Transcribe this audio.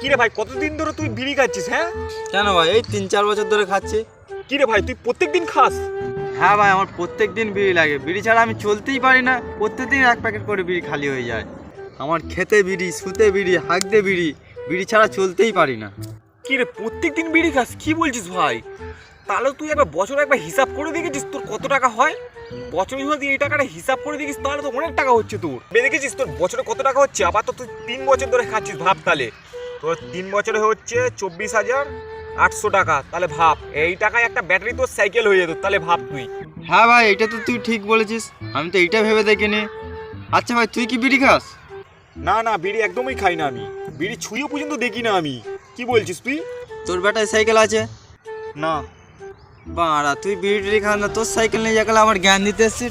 কিরে ভাই কতদিন ধরে তুই বিড়ি খাচ্ছিস হ্যাঁ? কেন ভাই এই তিন চার বছর ধরে খাচ্ছি। কিরে ভাই তুই প্রত্যেকদিন খাস? হ্যাঁ ভাই আমার প্রত্যেক দিন বিড়ি লাগে। বিড়ি ছাড়া আমি চলতেই পারি না প্রত্যেকদিন এক প্যাকেট করে বিড়ি খালি হয়ে যায়। আমার খেতে বিড়ি শুতে বিড়ি হাঁকতে বিড়ি বিড়ি ছাড়া চলতেই পারি না। কিরে প্রত্যেকদিন বিড়ি খাস? কি বলছিস ভাই? তাহলে তুই একবার বছরে একবার হিসাব করে দেখেছিস তোর কত টাকা হয়? বছরে যদি এই টাকাটা হিসাব করে দেখিস তাহলে তো অনেক টাকা হচ্ছে তোর। দেখেছিস তোর বছরে কত টাকা হচ্ছে? আবার তো তুই তিন বছর ধরে খাচ্ছিস ভাব তাহলে। তোর তিন বছরে হচ্ছে চব্বিশ হাজার আটশো টাকা। তাহলে ভাব এই টাকায় একটা ব্যাটারি তোর সাইকেল হয়ে যেত তাহলে ভাব তুই। হ্যাঁ ভাই এটা তো তুই ঠিক বলেছিস। আমি তো এইটা ভেবে দেখিনি। আচ্ছা ভাই তুই কি বিড়ি খাস? না না বিড়ি একদমই খাই না আমি। বিড়ি ছুঁয়ে পর্যন্ত দেখি না আমি। কি বলছিস তুই? তোর বেটায় সাইকেল আছে? না। বাড়া তুই বিড়ি টিড়ি না তোর সাইকেল নিয়ে যাকালে আমার জ্ঞান দিতে এসছিস